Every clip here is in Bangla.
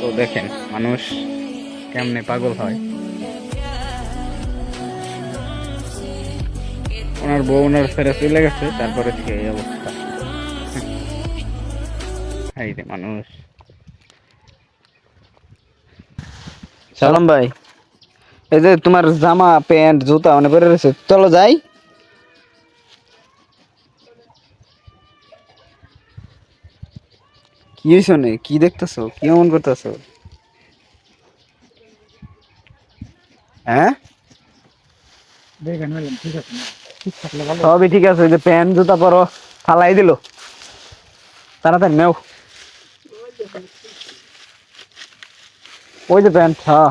তো দেখেন, মানুষ কেমনে পাগল হয়। ওনার বউ ওনার ফেরে চলে গেছে, তারপরে থেকে এই অবস্থা। মানুষ। সালাম ভাই। এই যে তোমার জামা, প্যান্ট, জুতা মানে পরে রয়েছে। চলো যাই। কি হয়েছে নে? কি দেখতেছো? কি এমন করতেছো? হ্যাঁ? সবই ঠিক আছে যে প্যান্ট জুতা পরো ফালাই দিল। তাড়াতাড়ি নেও। ওই যে প্যান্ট হ্যাঁ।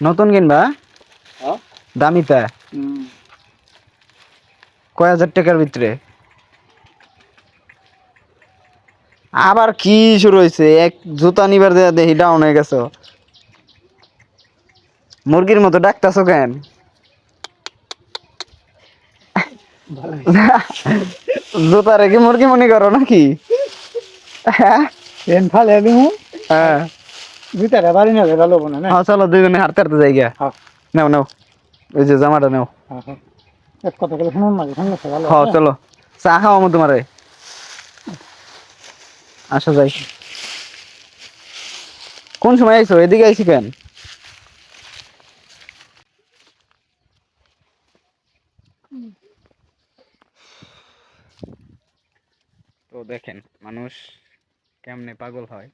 নতুন কিনবা হ্যাঁ? দামিটা কয় হাজার টাকার ভিতরে? আবার কি শুরু হয়েছে এক জুতা নিবার দেয়া দেখি ডাউন হয়ে গেছো। মুরগির মতো ডাকতাছো কেন? জুতা রেখে মুরগি মনে করো নাকি? হ্যাঁ? ফালে দিমু। হ্যাঁ। বাড়ি ভালো না হ্যাঁ, চলো দুইজনে হাঁটতে হাঁটতে যাই গিয়া নাও নাও। ওই যে জামাটা নাও। এক কথা বলে শুনুন না শুনলে হ্যাঁ চলো। চা খাও আমার তোমারে। আসো যাই। কোন সময় আইছো? এদিকে আইছি কেন? তো দেখেন, মানুষ কেমনে পাগল হয়।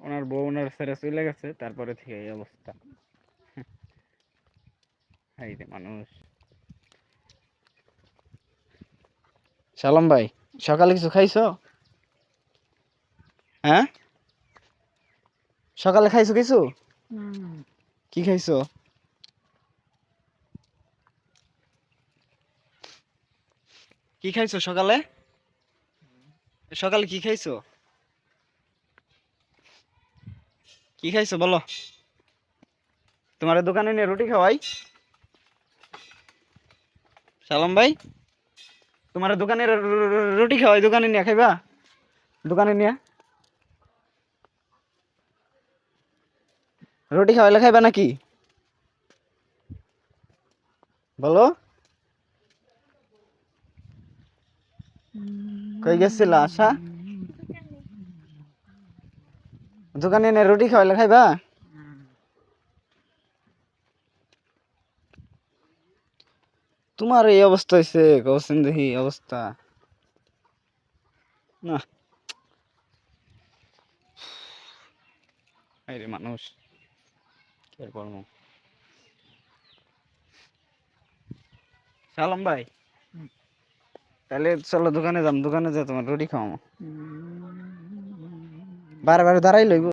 ওনার বউ ওনার ছেড়ে চলে গেছে, তারপরে থেকে এই অবস্থা। এই যে মানুষ। সালাম ভাই সকালে কিছু খাইছো? হ্যাঁ? সকালে খাইছো কিছু? কি খাইছো? কি খাইছো সকালে? সকালে কি খাইছো? কি খাইছো বলো? তোমার দোকানে নিয়ে রুটি খাওয়াই? সালাম ভাই। তোমার দোকানে রুটি খাওয়াই দোকানে নিয়ে খাইবা? দোকানে নিয়ে? রুটি খাওয়াইলে খাইবা নাকি? বলো। কই গেছিল, আশা? দোকানে রুটি খাওয়াইলে খাইবা? তোমার এই অবস্থা হয়েছে কৌশিন দেখি অবস্থা। না। রে মানুষ কি আর করব? সালাম ভাই। তাহলে চলো দোকানে যাম দোকানে যা তোমার রুটি খাওয়াবো বারে বারে দাঁড়াই লইব।